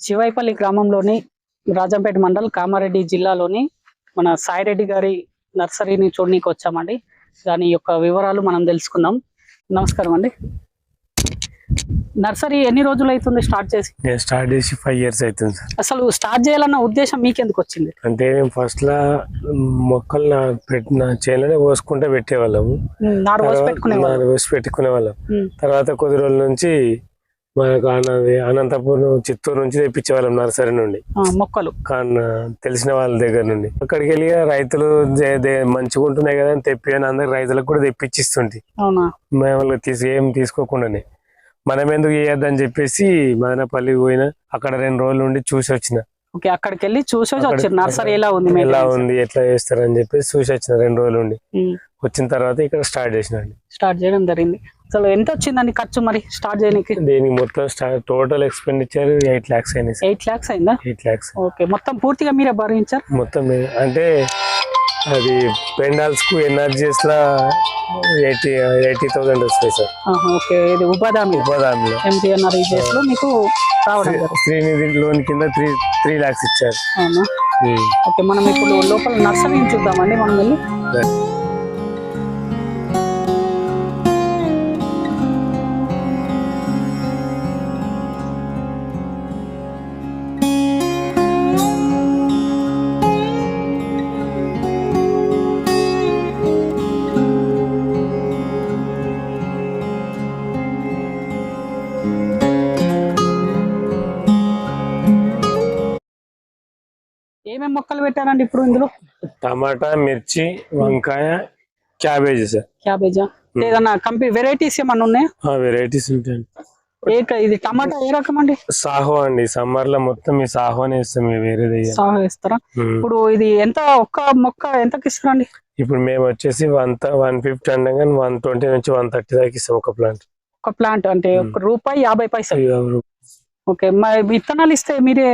శివాయిపల్లి గ్రామంలోని రాజంపేట మండల్ కామారెడ్డి జిల్లాలోని మన సాయిరెడ్డి గారి నర్సరీని చూడనీకి వచ్చామండి. దాని యొక్క వివరాలు మనం తెలుసుకుందాం. నమస్కారం అండి. నర్సరీ ఎన్ని రోజులు అవుతుంది స్టార్ట్ చేసి? స్టార్ట్ చేసి ఫైవ్ ఇయర్స్ అవుతుంది సార్. అసలు స్టార్ట్ చేయాలన్న ఉద్దేశం మీకెందుకు వచ్చింది? అంటే ఫస్ట్ లా మొక్కలు పెట్టిన చేనులోనే పోసుకుంటే పెట్టేవాళ్ళము. ఉమ్, నారు పోసి పెట్టుకునే వాళ్ళు. తర్వాత కొద్ది రోజుల నుంచి మనకు అనంతపురం చిత్తూరు నుంచి తెప్పించేవాళ్ళం నర్సరీ నుండి. మొక్కలు. కాన్ తెలిసిన వాళ్ళ దగ్గర నుండి. అక్కడికి వెళ్ళి రైతులు మంచిగా ఉంటున్నాయి కదా అని తెప్పి అని అందరికి రైతులకు కూడా తెప్పించిస్తుంది మేము తీసి ఏం తీసుకోకుండానే. మనం ఎందుకు చేయొద్దని చెప్పేసి మదనపల్లికి పోయినా అక్కడ రెండు రోజులు ఉండి చూసి వచ్చిన ఓకే అక్కడికి వెళ్ళి చూసి వచ్చారు నర్సరీ ఎలా ఉంది ఎలా? ఉంది ఎట్లా చేస్తారని చెప్పేసి చూసి వచ్చిన రెండు రోజులు ఉండి. వచ్చిన తర్వాత ఇక్కడ స్టార్ట్ చేసినండి. స్టార్ట్ చేయడం జరిగింది. అసలు ఎంత వచ్చిందండి ఖర్చు మరి స్టార్ట్ చేయడానికి దీనికి మొత్తం టోటల్ ఎక్స్పెండిచర్ ఎయిట్ ల్యాక్స్ అయినాయి సార్. ఎయిట్ ల్యాక్స్ అయిందా? ఎయిట్ ల్యాక్స్ ఓకే మొత్తం పూర్తిగా మీరే భరించారు? మొత్తం అంటే అది పెండాల్స్కు ఎన్ఆర్జీఎస్ లా ఎయిటీ ఎయిటీ థౌసండ్ వస్తాయి సార్. ఓకే. ఇది ఉపాధి ఉపాధామిలో లో మీకు రావడం శ్రీనిధి లోన్ కింద త్రీ త్రీ ల్యాక్స్ ఇచ్చారు. అవునా. ఓకే మనం ఇప్పుడు లోపల నర్సరీని చూద్దామండి. మనం వెళ్ళి మొక్కలు పెట్టారండి ఇప్పుడు ఇందులో? టమాటా మిర్చి వంకాయ క్యాబేజీ సార్. క్యాబేజా? ఏదన్నా కంపెనీ వెరైటీస్ ఏమన్నా ఉన్నాయా? వెరైటీస్ ఉంటాయండి. ఇది టమాటా ఏ రకం అండి? సాహో అండి. సమ్మర్లో మొత్తం ఈ సాహోనే ఇస్తాం వేరేది వేస్తారా? ఉమ్. ఇప్పుడు ఇది ఎంత ఒక్క మొక్క ఎంతకి ఇస్తారండి? ఇప్పుడు మేము వచ్చేసి వన్ వన్ ఫిఫ్టీ అనగా వన్ ట్వంటీ నుంచి వన్ థర్టీ దాకా ఇస్తాం ఒక ప్లాంట్. ఒక ప్లాంట్ అంటే ఒక రూపాయి యాభై పైసలు. ఓకే. మరి విత్తనాలు ఇస్తే మీరే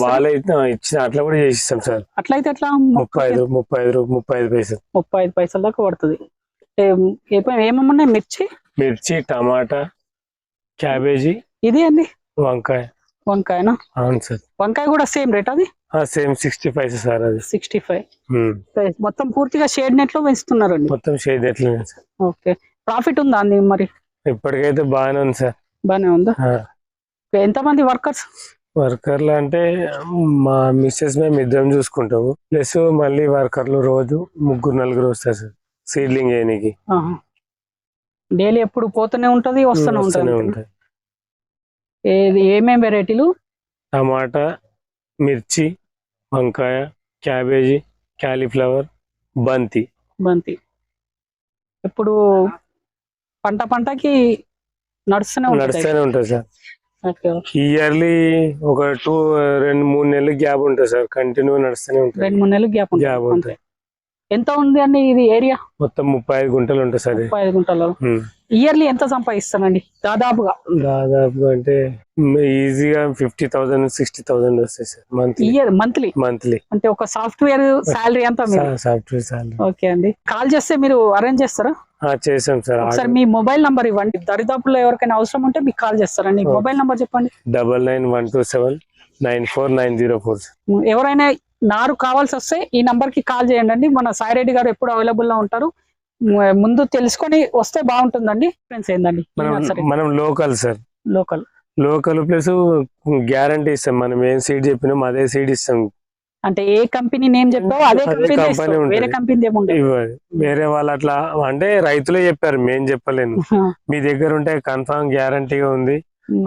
వాళ్ళే ఇచ్చిన అట్లా కూడా చేసిస్తాం సార్. అట్లయితే ఎట్లా? ముప్పై ఐదు ముప్పై ఐదు ముప్పై ఐదు పైసలు. ముప్పై ఐదు పైసల దాకా పడుతుంది. ఏమేమి మిర్చి? మిర్చి టమాటా క్యాబేజీ ఇది అండి? వంకాయ. వంకాయనా? అవును సార్. వంకాయ కూడా సేమ్ రేట్ అది? సేమ్ సిక్స్టీ ఫైవ్ సార్ అది. Sixty five. మొత్తం పూర్తిగా షేడ్ నెట్లో పెంచుతున్నారండి మొత్తం షేడ్ ఎట్లనే సార్. ఓకే. ప్రాఫిట్ ఉందా అండి మరి? ఇప్పటికైతే బాగానే ఉంది సార్. బానే ఉందా? ఓకే, ఎంతమంది వర్కర్స్? వర్కర్లు అంటే మా మిస్సెస్ మేము ఇద్దరం చూసుకుంటాము. ప్లస్ మళ్ళీ వర్కర్లు రోజు ముగ్గురు నలుగురు వస్తారు సార్ సీడ్లింగ్ చేయడానికి డైలీ ఎప్పుడు పోతూనే ఉంటది వస్తూనే ఉంటది ఏది ఏమేం వెరైటీలు? టమాటా మిర్చి వంకాయ క్యాబేజీ క్యాలీఫ్లవర్ బంతి. బంతి. ఇప్పుడు పంట పంటకి నడుస్తూనే ఉంటుంది. నడుస్తూనే ఉంటుంది సార్. ఇయర్లీ ఒక టూ రెండు మూడు నెలలు గ్యాప్ ఉంటుంది సార్. కంటిన్యూ నడుస్తూనే ఉంటుంది. రెండు మూడు నెలలు గ్యాప్ ఉంటుంది. ఉంటుంది. ఎంత ఉంది అండి ఇది ఏరియా? మొత్తం ముప్పై ఐదు గుంటలు ఉంటుంది సార్. ముప్పై ఐదు గుంటలలో ఉమ్. ఇయర్లీ ఎంత సంపాదిస్తానండి దాదాపుగా. దాదాపు అంటే ఈజీగా ఫిఫ్టీ థౌసండ్ సిక్స్టీ థౌసండ్ వస్తాయి sir monthly. Year monthly? Monthly. అంటే ఒక సాఫ్ట్వేర్ శాలరీ అంతా సాఫ్ట్వేర్ సాలరీ. ఓకే అండి. కాల్ చేస్తే మీరు అరేంజ్ చేస్తారా? చేసాం సార్. ఒకసారి మీ మొబైల్ నంబర్ ఇవ్వండి. దరిదాపుల్లో ఎవరికైనా అవసరం ఉంటే మీకు కాల్ చేస్తారండి Okay. మొబైల్ నంబర్ చెప్పండి. Double nine one two seven nine four nine zero four ఎవరైనా నారు కావాల్సి వస్తే ఈ నంబర్కి కాల్ చేయండి అండి మన సాయిరెడ్డి గారు ఎప్పుడు అవైలబుల్లో ఉంటారు. ముందు తెలుసుకొని వస్తే బాగుంటుందండి. ఫ్రెండ్స్ ఏందండి? మనం మనం local sir. Local. Local plus guarantee ఇస్తాం. మనం ఏం సీడ్ చెప్పినాం అదే సీడ్ ఇస్తాం. అంటే ఏ కంపెనీ నేమ్ చెప్పావో అదే కంపెనీ. వేరే కంపెనీ వేరే వాళ్ళు అట్లా అంటే రైతులే చెప్పారు మేం చెప్పలేను. మీ దగ్గర ఉంటే కన్ఫామ్ గ్యారంటీగా ఉంది.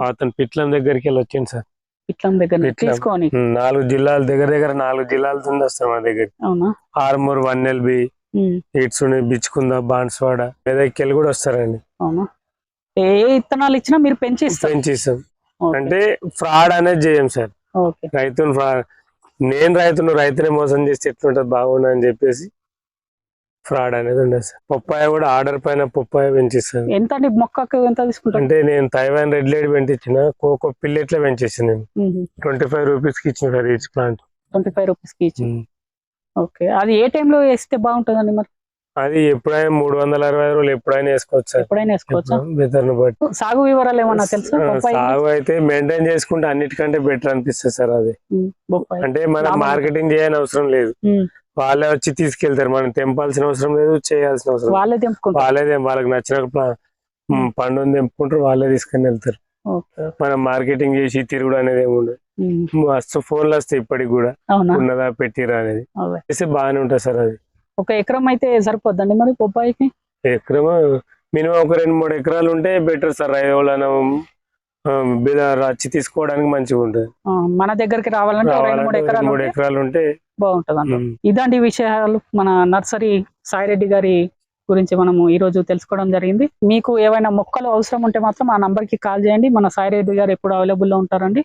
అతను పిట్లం దగ్గరికి వెళ్ళి వచ్చింది సార్. పిట్లం దగ్గర. తీసుకొని. నాలుగు జిల్లాల దగ్గర దగ్గర నాలుగు జిల్లాల నుండి వస్తాం మా దగ్గర. ఆర్మూర్ వన్ ఎల్బి ఇట్స్ బిచ్చుకుంద బాన్స్వాడ మెదక్కెళ్ళి కూడా వస్తారండి. ఏ విత్తనాలు ఇచ్చినా మీరు పెంచి ఇస్తారు పెంచిస్తాం. అంటే ఫ్రాడ్ అనేది చేయం సార్. రైతును ఫ్రాడ్ నేను రైతును రైతునే మోసం చేస్తే ఎట్లుంటది బాగుండు అని చెప్పేసి ఫ్రాడ్ అనేది ఉండదు సార్. పప్పాయ కూడా ఆర్డర్ పైన పప్పాయ పెంచిస్తాను. ఎంత అండి? మొక్కకు ఎంత తీసుకుంటారు? అంటే నేను తైవాన్ రెడ్ లేడీ పెంచించిన కోకో పిల్లెట్లా పెంచేసాను నేను. ట్వంటీ ఫైవ్ రూపీస్కి ఇచ్చిన sir each plant. Twenty five రూపీస్కి ఇచ్చి ఓకే. అది ఏ టైంలో వేస్తే బాగుంటుందండి మరి? అది ఎప్పుడైనా మూడు వందల అరవై రోజులు ఎప్పుడైనా వేసుకోవచ్చు? సార్ ఎప్పుడైనా వేసుకోవచ్చా? బట్టి. సాగు వివరాలు ఏమన్నా తెలుసా? సాగు అయితే మెయింటైన్ చేసుకుంటే అన్నిటికంటే బెటర్ అనిపిస్తుంది సార్ అది. అంటే మనం. మార్కెటింగ్ చేయని అవసరం లేదు. వాళ్ళే వచ్చి తీసుకెళ్తారు. మనం తెంపాల్సిన అవసరం లేదు చేయాల్సిన అవసరం. వాళ్ళే తెంపుకుంటారు. వాళ్ళే వాళ్ళకి నచ్చిన పండుని తెంపుకుంటారు. వాళ్ళే తీసుకొని వెళ్తారు. మనం మార్కెటింగ్ చేసి తిరుగుడు అనేది ఏమి ఉండదు. ఉమ్, మస్తు ఫోన్లు వస్తాయి ఇప్పటికి కూడా. ఉన్నదా పెట్టిరా అనేది. చేస్తే బాగానే ఉంటుంది సార్ అది. ఒక ఎకరం అయితే సరిపోద్దండి మరి బొప్పాయికి? ఎకరం మినిమం ఒక రెండు మూడు ఎకరాలు ఉంటే బెటర్ సార్ రైతులను వచ్చి తీసుకోవడానికి మంచిగా ఉంటుంది. మన దగ్గరికి రావాలంటే రెండు మూడు ఎకరాలు మూడు ఉంటే ఎకరాలు ఉంటే బాగుంటది ఇలాంటి విషయాలు మన నర్సరీ సాయిరెడ్డి గారి గురించి మనము ఈ రోజు తెలుసుకోవడం జరిగింది. మీకు ఏవైనా మొక్కలు అవసరం ఉంటే మాత్రం ఆ నంబర్కి కాల్ చేయండి. మన సాయిరెడ్డి గారు ఎప్పుడు అవైలబుల్లో ఉంటారండి.